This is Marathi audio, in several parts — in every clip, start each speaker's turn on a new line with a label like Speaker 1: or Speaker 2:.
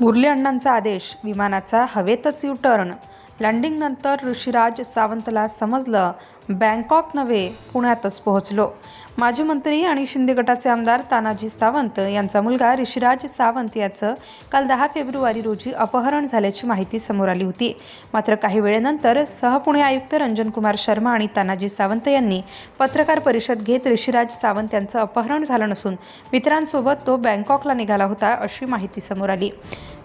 Speaker 1: मुरली अण्णांचा आदेश विमानाचा हवेतच यू टर्न लँडिंगनंतर ऋषिराज सावंतला समजलं बँकॉक नव्हे पुण्यातच पोहोचलो. माजी मंत्री आणि शिंदे गटाचे आमदार तानाजी सावंत यांचा मुलगा ऋषिराज सावंत याचं काल दहा फेब्रुवारी रोजी अपहरण झाल्याची माहिती समोर आली होती. मात्र काही वेळेनंतर सहपुणे आयुक्त रंजनकुमार शर्मा आणि तानाजी सावंत यांनी पत्रकार परिषद घेत ऋषिराज सावंत यांचं अपहरण झालं नसून मित्रांसोबत तो बँकॉकला निघाला होता अशी माहिती समोर आली.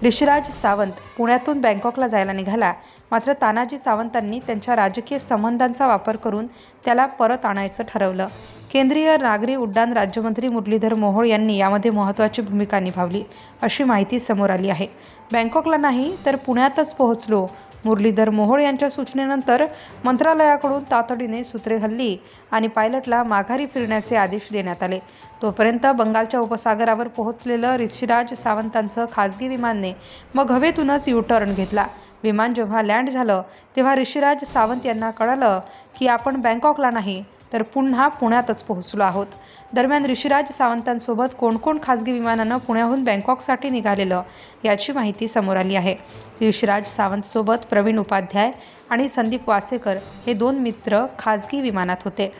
Speaker 1: ऋषिराज सावंत पुण्यातून बँकॉकला जायला निघाला. मात्र तानाजी सावंतांनी त्यांच्या राजकीय संबंधांचा वापर करून त्याला परत आणायचं ठरवलं. केंद्रीय नागरी उड्डाण राज्यमंत्री मुरलीधर मोहोळ यांनी यामध्ये महत्त्वाची भूमिका निभावली अशी माहिती समोर आली आहे. बँकॉकला नाही तर पुण्यातच पोहोचलो. मुरलीधर मोहोळ यांच्या सूचनेनंतर मंत्रालयाकडून तातडीने सूत्रे हल्ली आणि पायलटला माघारी फिरण्याचे आदेश देण्यात आले. तोपर्यंत बंगालच्या उपसागरावर पोहोचलेलं ऋषिराज सावंतांचं खाजगी विमानने मग हवेतूनच यू टर्न घेतला. विमान जेव्हा लँड झालं तेव्हा ऋषिराज सावंत यांना कळलं की आपण बँकॉकला नाही तर पुन्हा पुण्यातच पोहोचलो आहोत. दरम्यान ऋषिराज सावंतांसोबत कोण कोण खासगी विमानानं पुण्याहून बँकॉकसाठी निघालेलं याची माहिती समोर आली आहे. ऋषिराज सावंतसोबत प्रवीण उपाध्याय आणि संदीप वासेकर हे दोन मित्र खासगी विमानात होते.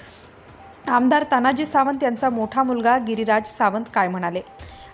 Speaker 1: आमदार तानाजी सावंत यांचा मोठा मुलगा गिरिराज सावंत काय म्हणाले?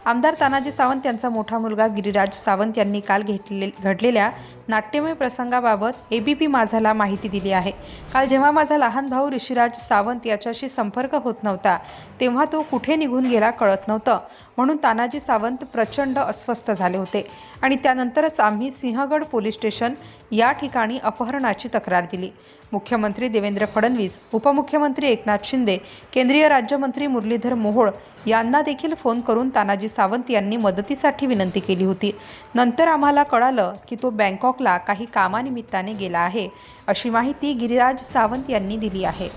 Speaker 1: आमदार तानाजी सावंत यांचा मोठा मुलगा गिरिराज सावंत यांनी काल घेतले घडलेल्या नाट्यमय प्रसंगाबाबत ए बी पी माझाला माहिती दिली आहे. काल जेव्हा माझा लहान भाऊ ऋषिराज सावंत याच्याशी संपर्क होत नव्हता तेव्हा तो कुठे निघून गेला कळत नव्हतं. म्हणून तानाजी सावंत प्रचंड अस्वस्थ झाले होते. आणि त्यानंतरच आम्ही सिंहगड पोलीस स्टेशन या ठिकाणी अपहरणाची तक्रार दिली. मुख्यमंत्री देवेंद्र फडणवीस उपमुख्यमंत्री एकनाथ शिंदे केंद्रीय राज्यमंत्री मुरलीधर मोहोळ यांना देखील फोन करून तानाजी सावंत यांनी मदतीसाठी विनंती केली होती. नंतर आम्हाला कळालं की तो बँकॉकला काही कामानिमित्ताने गेला आहे अशी माहिती गिरिराज सावंत यांनी दिली आहे.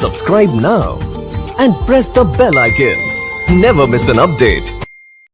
Speaker 2: Subscribe now and press the bell icon never miss an update